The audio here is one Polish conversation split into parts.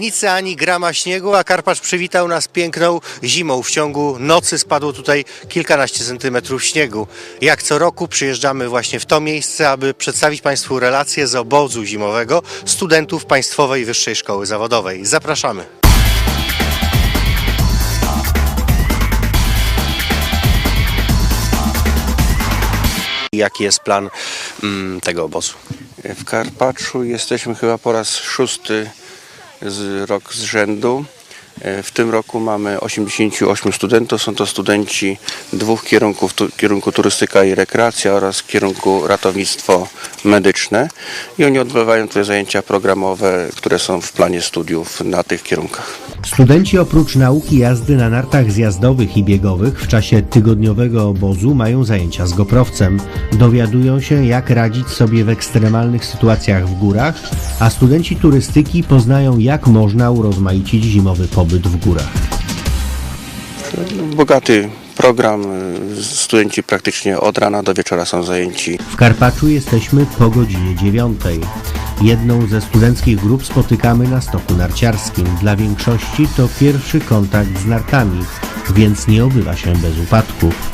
Legnicy ani grama śniegu, a Karpacz przywitał nas piękną zimą. W ciągu nocy spadło tutaj kilkanaście centymetrów śniegu. Jak co roku przyjeżdżamy właśnie w to miejsce, aby przedstawić Państwu relacje z obozu zimowego studentów Państwowej Wyższej Szkoły Zawodowej. Zapraszamy. Jaki jest plan mm, tego obozu? W Karpaczu jesteśmy chyba po raz szósty z rok z rzędu. E, W tym roku mamy 88 studentów. Są to studenci dwóch kierunków, tu, kierunku turystyka i rekreacja oraz kierunku ratownictwo medyczne. I oni odbywają tutaj zajęcia programowe, które są w planie studiów na tych kierunkach. Studenci oprócz nauki jazdy na nartach zjazdowych i biegowych w czasie tygodniowego obozu mają zajęcia z goprowcem. Dowiadują się, jak radzić sobie w ekstremalnych sytuacjach w górach, a studenci turystyki poznają, jak można urozmaicić zimowy pobyt w górach. Bogaty program. e, Studenci praktycznie od rana do wieczora są zajęci W Karpaczu jesteśmy po godzinie dziewiątej. Jedną ze studenckich grup spotykamy na stoku narciarskim. Dla większości to pierwszy kontakt z nartami, więc nie obywa się bez upadków.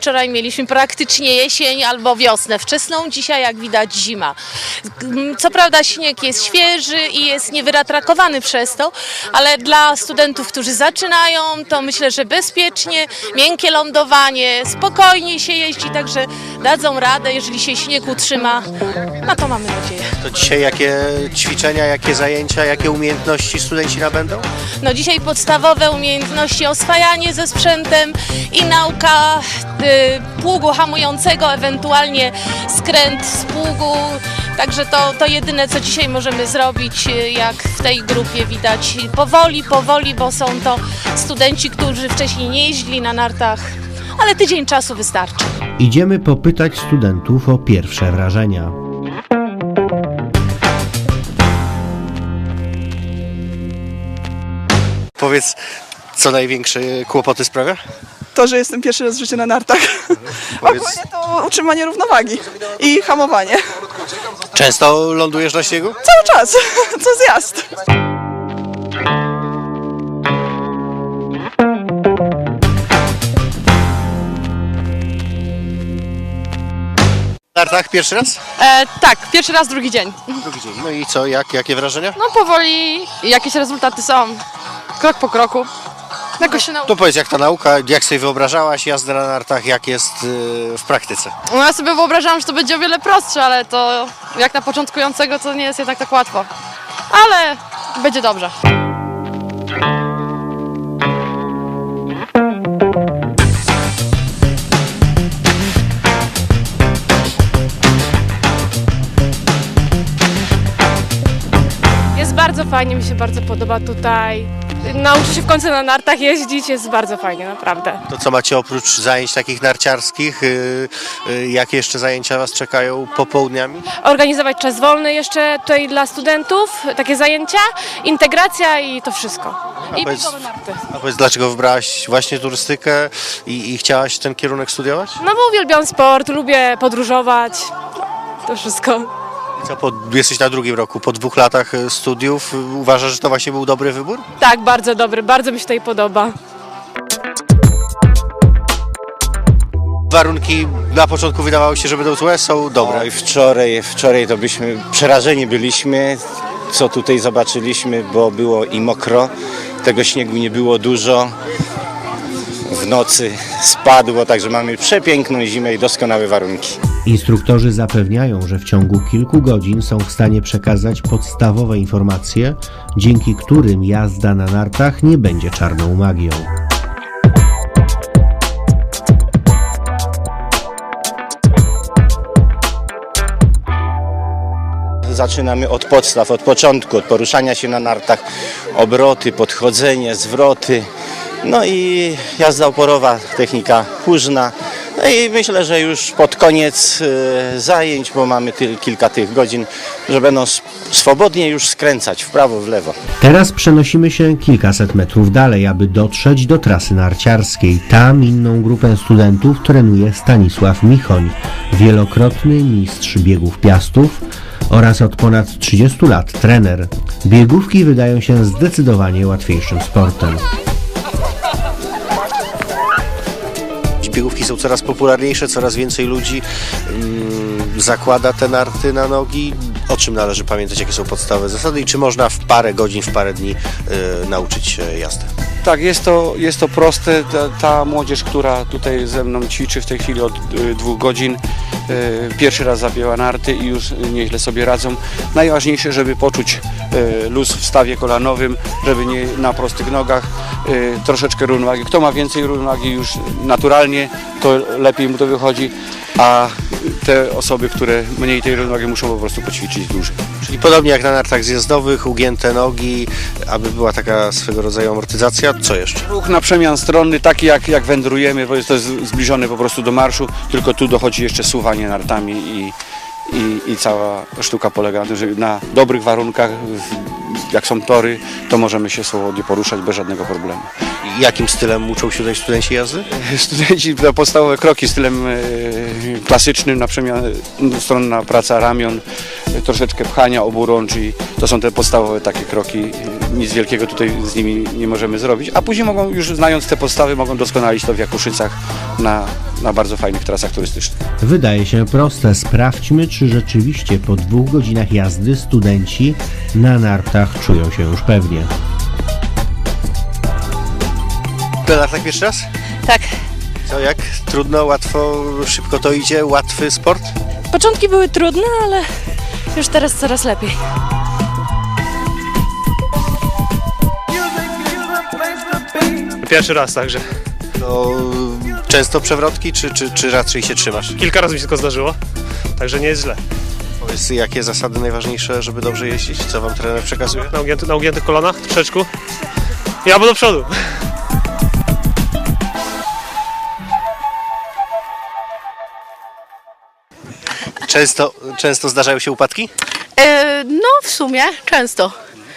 Wczoraj mieliśmy praktycznie jesień albo wiosnę wczesną, dzisiaj jak widać zima. Co prawda śnieg jest świeży i jest niewyratrakowany przez to, ale dla studentów, którzy zaczynają, to myślę, że bezpiecznie, miękkie lądowanie, spokojnie się jeździ, także dadzą radę, jeżeli się śnieg utrzyma. Na to mamy nadzieję. To dzisiaj jakie ćwiczenia, jakie zajęcia, jakie umiejętności studenci nabędą? No dzisiaj podstawowe umiejętności oswajanie ze sprzętem i nauka y, pługu hamującego, ewentualnie skręt z pługu. Także to, to jedyne, co dzisiaj możemy zrobić, y, jak w tej grupie widać. Powoli, powoli, bo są to studenci, którzy wcześniej nie jeździli na nartach, ale tydzień czasu wystarczy. Idziemy popytać studentów o pierwsze wrażenia. Powiedz, co największe kłopoty sprawia? To, że jestem pierwszy raz w życiu na nartach. Ogólnie to utrzymanie równowagi i hamowanie. często lądujesz na śniegu? Cały czas, co zjazd. Na nartach pierwszy raz? E, tak, pierwszy raz, drugi dzień. Drugi dzień. No i co, jak, jakie wrażenia? No powoli jakieś rezultaty są. Krok po kroku. Jakoś się. To powiedz, jak ta nauka, jak sobie wyobrażałaś jazdę na nartach, jak jest yy, w praktyce? No ja sobie wyobrażałam, że to będzie o wiele prostsze, ale to jak na początkującego to nie jest jednak tak łatwo. Ale będzie dobrze. Jest bardzo fajnie, mi się bardzo podoba tutaj. Nauczy się w końcu na nartach jeździć, jest bardzo fajnie, naprawdę. To co macie oprócz zajęć takich narciarskich, yy, yy, jakie jeszcze zajęcia Was czekają popołudniami? Organizować czas wolny jeszcze tutaj dla studentów, takie zajęcia, integracja i to wszystko. I powiedz- biegowe narty. A powiedz, dlaczego wybrałaś właśnie turystykę i, i chciałaś ten kierunek studiować? No bo uwielbiam sport, lubię podróżować, to wszystko. I co, po, jesteś na drugim roku, po dwóch latach y, studiów, y, uważasz, że to właśnie był dobry wybór? Tak, bardzo dobry, bardzo mi się tutaj podoba. Warunki na początku wydawało się, że będą złe, są dobre. No i wczoraj, wczoraj to byśmy przerażeni byliśmy, co tutaj zobaczyliśmy, bo było i mokro, tego śniegu nie było dużo. Nocy spadło, także mamy przepiękną zimę i doskonałe warunki. Instruktorzy zapewniają, że w ciągu kilku godzin są w stanie przekazać podstawowe informacje, dzięki którym jazda na nartach nie będzie czarną magią. Zaczynamy od podstaw, od początku, od poruszania się na nartach, obroty, podchodzenie, zwroty. No i jazda oporowa, technika chórzna. No i myślę, że już pod koniec e, zajęć, bo mamy kilka tych godzin, że będą swobodnie już skręcać w prawo, w lewo. Teraz przenosimy się kilkaset metrów dalej, aby dotrzeć do trasy narciarskiej. Tam inną grupę studentów trenuje Stanisław Michoń, wielokrotny mistrz biegów piastów oraz od ponad 30 lat trener. Biegówki wydają się zdecydowanie łatwiejszym sportem. Są coraz popularniejsze, coraz więcej ludzi mm, zakłada te narty na nogi. O czym należy pamiętać, jakie są podstawowe zasady i czy można w parę godzin, w parę dni y, nauczyć się jazdy? Tak, jest to, jest to proste. Ta, ta młodzież, która tutaj ze mną ćwiczy w tej chwili od y, dwóch godzin, pierwszy raz zabiła narty i już nieźle sobie radzą. Najważniejsze, żeby poczuć y, luz w stawie kolanowym, żeby nie na prostych nogach, y, troszeczkę równowagi. Kto ma więcej równowagi już naturalnie, to lepiej mu to wychodzi, a te osoby, które mniej tej równowagi muszą po prostu poćwiczyć dłużej. Czyli podobnie jak na nartach zjazdowych, ugięte nogi, aby była taka swego rodzaju amortyzacja. Co jeszcze? Ruch na przemian stronny, taki jak, jak wędrujemy, bo jest to z- zbliżone po prostu do marszu, tylko tu dochodzi jeszcze suwanie nartami i, i, i cała sztuka polega na tym, że na dobrych warunkach, jak są tory, to możemy się swobodnie poruszać bez żadnego problemu. I Jakim stylem uczą się tutaj studenci jazdy? Studenci to podstawowe kroki stylem e, klasycznym, na przemian stronna praca ramion, troszeczkę pchania obu rąk, czyli to są te podstawowe takie kroki. Nic wielkiego tutaj z nimi nie możemy zrobić, a później mogą już znając te podstawy, mogą doskonalić to w Jakuszycach na, na bardzo fajnych trasach turystycznych. Wydaje się proste. Sprawdźmy, czy rzeczywiście po dwóch godzinach jazdy studenci na nartach czują się już pewnie. Na nartach pierwszy raz? Tak. Co, jak? Trudno, łatwo, szybko to idzie? Łatwy sport? Początki były trudne, ale już teraz coraz lepiej. Pierwszy raz także. To często przewrotki, czy, czy, czy raczej się trzymasz? Kilka razy mi się tylko zdarzyło, także nie jest źle. Powiedz, jakie zasady najważniejsze, żeby dobrze jeździć? Co wam trener przekazuje? Na, ugięty, na ugiętych kolanach troszeczkę. I albo do przodu. Często, często zdarzają się upadki? E, no w sumie często.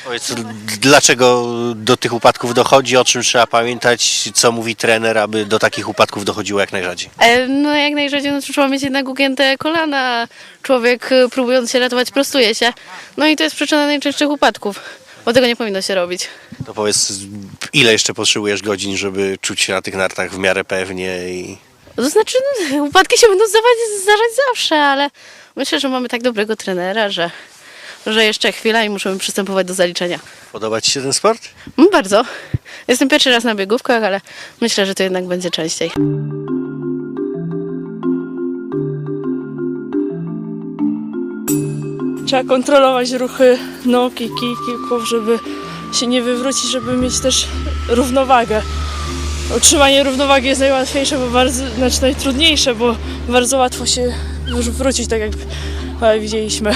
Powiedz, dlaczego do tych upadków dochodzi, o czym trzeba pamiętać, co mówi trener, aby do takich upadków dochodziło jak najrzadziej? E, No jak najrzadziej no, trzeba mieć jednak ugięte kolana. Człowiek e, próbując się ratować prostuje się. No i to jest przyczyna najczęstszych upadków. Bo tego nie powinno się robić. To powiedz, ile jeszcze potrzebujesz godzin, żeby czuć się na tych nartach w miarę pewnie i... To znaczy, no, upadki się będą zdawać, zdarzać zawsze, ale myślę, że mamy tak dobrego trenera, że, że jeszcze chwila i musimy przystępować do zaliczenia. Podoba Ci się ten sport? Mm, Bardzo. Jestem pierwszy raz na biegówkach, ale myślę, że to jednak będzie częściej. Trzeba kontrolować ruchy nóg i kijków, żeby się nie wywrócić, żeby mieć też równowagę. Utrzymanie równowagi jest najłatwiejsze, bo bardzo, znaczy najtrudniejsze, bo bardzo łatwo się już wrócić, tak jak widzieliśmy.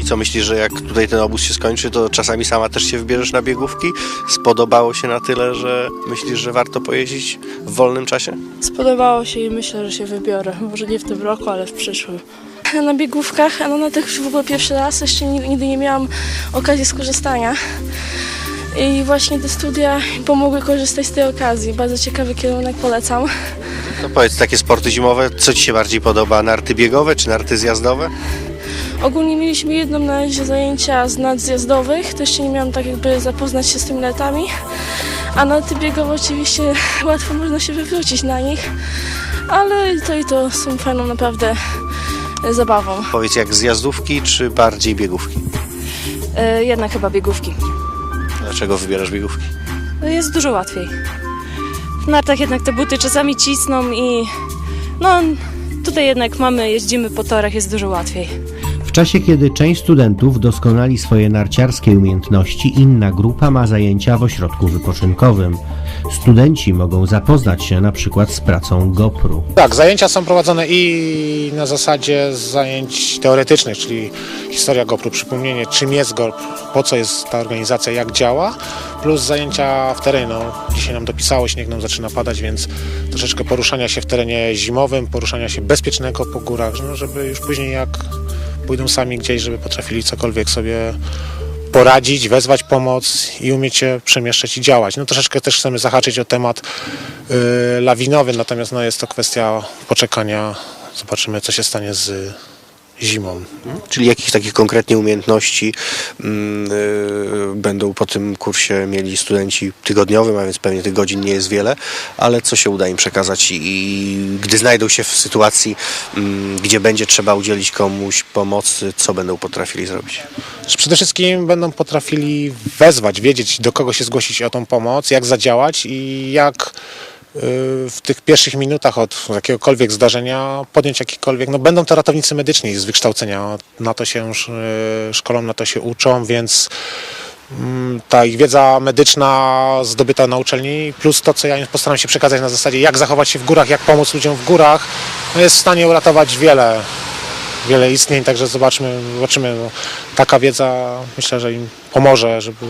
I co myślisz, że jak tutaj ten obóz się skończy, to czasami sama też się wybierzesz na biegówki? Spodobało się na tyle, że myślisz, że warto pojeździć w wolnym czasie? Spodobało się i myślę, że się wybiorę. Może nie w tym roku, ale w przyszłym. Na biegówkach, a no na tych w ogóle pierwszy raz, jeszcze nigdy nie miałam okazji skorzystania. I właśnie te studia pomogły korzystać z tej okazji. Bardzo ciekawy kierunek, polecam. No powiedz, takie sporty zimowe, co Ci się bardziej podoba? Narty biegowe czy narty zjazdowe? Ogólnie mieliśmy jedno na razie zajęcia z nadzjazdowych, to jeszcze nie miałam tak jakby zapoznać się z tymi latami. A na ty biegowe oczywiście łatwo można się wywrócić na nich, ale to i to są fajną naprawdę e, zabawą. Powiedz, jak zjazdówki czy bardziej biegówki? E, jednak chyba biegówki. Dlaczego wybierasz biegówki? Jest dużo łatwiej. W nartach jednak te buty czasami cisną i no tutaj jednak mamy, jeździmy po torach, jest dużo łatwiej. W czasie, kiedy część studentów doskonali swoje narciarskie umiejętności, inna grupa ma zajęcia w ośrodku wypoczynkowym. Studenci mogą zapoznać się na przykład z pracą GoPru. Tak, zajęcia są prowadzone i na zasadzie zajęć teoretycznych, czyli historia GoPro, przypomnienie czym jest GoPro, po co jest ta organizacja, jak działa, plus zajęcia w terenie. No, dzisiaj nam dopisało, śnieg nam zaczyna padać, więc troszeczkę poruszania się w terenie zimowym, poruszania się bezpiecznego po górach, no, żeby już później jak pójdą sami gdzieś, żeby potrafili cokolwiek sobie poradzić, wezwać pomoc i umieć się przemieszczać i działać. No troszeczkę też chcemy zahaczyć o temat y, lawinowy, natomiast no, jest to kwestia poczekania. Zobaczymy, co się stanie z zimą. Czyli jakich takich konkretnie umiejętności mm, y, będą po tym kursie mieli studenci tygodniowym, a więc pewnie tych godzin nie jest wiele, ale co się uda im przekazać i, i gdy znajdą się w sytuacji, mm, gdzie będzie trzeba udzielić komuś pomocy, co będą potrafili zrobić? Przede wszystkim będą potrafili wezwać, wiedzieć do kogo się zgłosić o tą pomoc, jak zadziałać i jak w tych pierwszych minutach od jakiegokolwiek zdarzenia podjąć jakikolwiek, no będą to ratownicy medyczni z wykształcenia, na to się y, szkolą, na to się uczą, więc mm, ta ich wiedza medyczna zdobyta na uczelni, plus to, co ja im postaram się przekazać na zasadzie, jak zachować się w górach, jak pomóc ludziom w górach, no jest w stanie uratować wiele, wiele istnień, także zobaczmy, zobaczymy. No, taka wiedza myślę, że im pomoże, żeby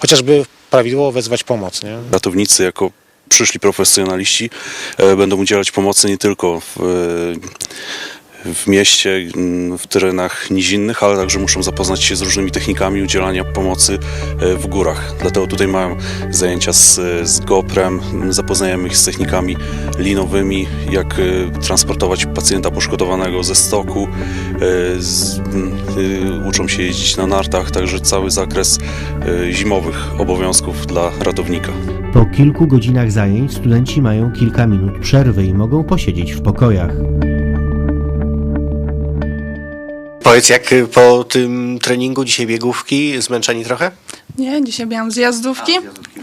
chociażby prawidłowo wezwać pomoc. Nie? ratownicy jako przyszli profesjonaliści e, będą udzielać pomocy nie tylko w, e, w mieście, m, w terenach nizinnych, ale także muszą zapoznać się z różnymi technikami udzielania pomocy e, w górach. Dlatego tutaj mają zajęcia z, z GoPrem, zapoznajemy ich z technikami linowymi, jak transportować pacjenta poszkodowanego ze stoku, z, uczą się jeździć na nartach, także cały zakres zimowych obowiązków dla ratownika. Po kilku godzinach zajęć studenci mają kilka minut przerwy i mogą posiedzieć w pokojach. Powiedz, jak y, po tym treningu dzisiaj biegówki, zmęczeni trochę? Nie, dzisiaj miałam zjazdówki.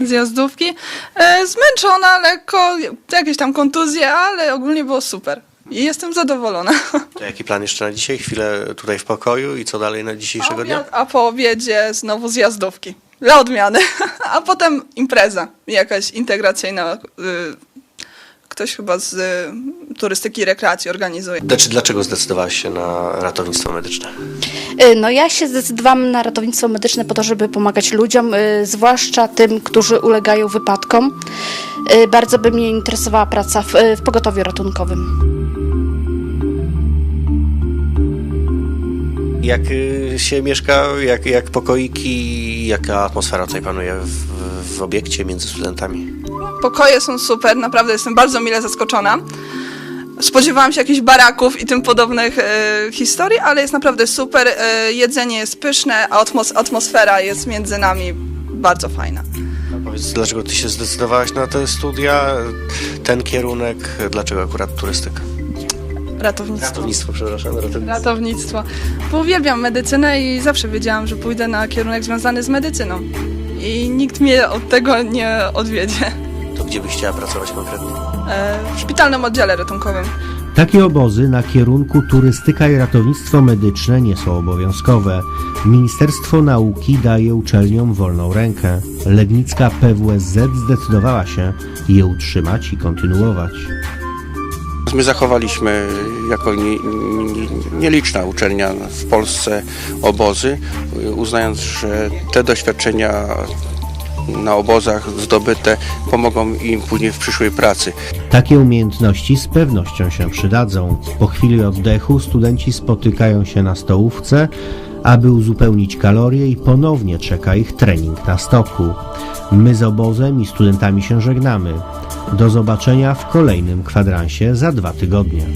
Zjazdówki. E, zmęczona, lekko, jakieś tam kontuzje, ale ogólnie było super. I jestem zadowolona. To jaki plan jeszcze na dzisiaj? Chwilę tutaj w pokoju i co dalej na dzisiejszego dnia? Obiad, a po obiedzie znowu zjazdówki. Dla odmiany. A potem impreza jakaś integracyjna. y, Ktoś chyba z y, turystyki i rekreacji organizuje. Znaczy, dlaczego zdecydowałaś się na ratownictwo medyczne? Y, No ja się zdecydowałam na ratownictwo medyczne po to, żeby pomagać ludziom, zwłaszcza tym, którzy ulegają wypadkom. Bardzo by mnie interesowała praca w, w pogotowiu ratunkowym. Jak y, się mieszka, jak, jak pokoiki, jaka atmosfera tutaj panuje w, w obiekcie między studentami? Pokoje są super, naprawdę jestem bardzo mile zaskoczona. Spodziewałam się jakichś baraków i tym podobnych e, historii, ale jest naprawdę super. E, jedzenie jest pyszne, a atmos- atmosfera jest między nami bardzo fajna. Powiedz, dlaczego ty się zdecydowałaś na te studia, ten kierunek, dlaczego akurat turystyka? Ratownictwo. Ratownictwo, przepraszam, ratownictwo. Ratownictwo. Bo uwielbiam medycynę i zawsze wiedziałam, że pójdę na kierunek związany z medycyną. I nikt mnie od tego nie odwiedzie. To gdzie byś chciała pracować konkretnie? E, w szpitalnym oddziale ratunkowym. Takie obozy na kierunku turystyka i ratownictwo medyczne nie są obowiązkowe. Ministerstwo Nauki daje uczelniom wolną rękę. Legnicka PWSZ zdecydowała się je utrzymać i kontynuować. My zachowaliśmy jako nie, nie, nieliczna uczelnia w Polsce obozy, uznając, że te doświadczenia na obozach zdobyte pomogą im później w przyszłej pracy. Takie umiejętności z pewnością się przydadzą. Po chwili oddechu studenci spotykają się na stołówce, aby uzupełnić kalorie i ponownie czeka ich trening na stoku. My z obozem i studentami się żegnamy. Do zobaczenia w kolejnym kwadransie za dwa tygodnie.